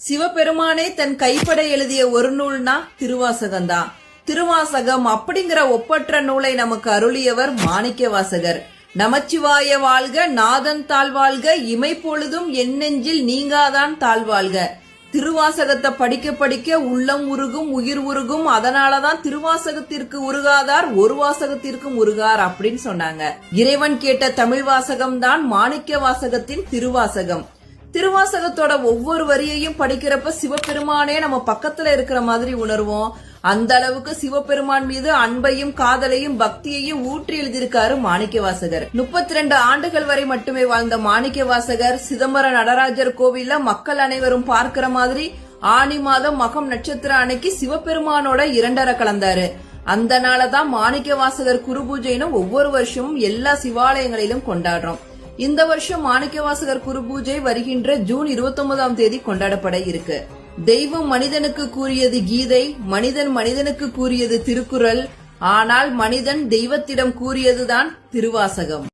சிவபெருமானே தன் கைப்பட எழுதிய ஒரு நூல்னா திருவாசகம்தான் திருவாசகம் அப்படிங்கிற ஒப்பற்ற நூலை நமக்கு அருளியவர் மாணிக்க வாசகர். நமச்சிவாய வாழ்க நாதன் தாழ்வாழ்க இமை பொழுதும் என் நெஞ்சில் நீங்காதான் தாழ்வாழ்க திருவாசகத்தை படிக்க படிக்க உள்ளம் உருகும் உயிர் உருகும் அதனாலதான் திருவாசகத்திற்கு உருகாதார் ஒரு வாசகத்திற்கும் உருகார் அப்படின்னு சொன்னாங்க. இறைவன் கேட்ட தமிழ் வாசகம் தான் மாணிக்க வாசகத்தின் திருவாசகம். திருவாசகத்தோட ஒவ்வொரு வரியையும் படிக்கிறப்ப சிவபெருமானே நம்ம பக்கத்துல இருக்கிற மாதிரி உணர்வோம். அந்த அளவுக்கு சிவபெருமான் மீது அன்பையும் காதலையும் பக்தியையும் ஊற்றி எழுதியிருக்காரு மாணிக்க வாசகர் முப்பத்தி ரெண்டு ஆண்டுகள் வரை மட்டுமே வாழ்ந்த மாணிக்க வாசகர் சிதம்பரம் நடராஜர் கோவில்ல மக்கள் அனைவரும் பார்க்கிற மாதிரி ஆனி மாதம் மகம் நட்சத்திரம் அன்னைக்கு சிவபெருமானோட இரண்டரை கலந்தாரு. அந்த நாளதான் மாணிக்க வாசகர் குரு பூஜைன்னு ஒவ்வொரு வருஷமும் எல்லா சிவாலயங்களிலும் கொண்டாடுறோம். இந்த வருஷம் மாணிக்கவாசகர் குரு பூஜை வருகின்ற ஜூன் 29ஆம் தேதி கொண்டாடப்பட இருக்கு. தெய்வம் மனிதனுக்கு கூறியது கீதை மனிதன் மனிதனுக்கு கூறியது திருக்குறள் ஆனால் மனிதன் தெய்வத்திடம் கூறியதுதான் திருவாசகம்.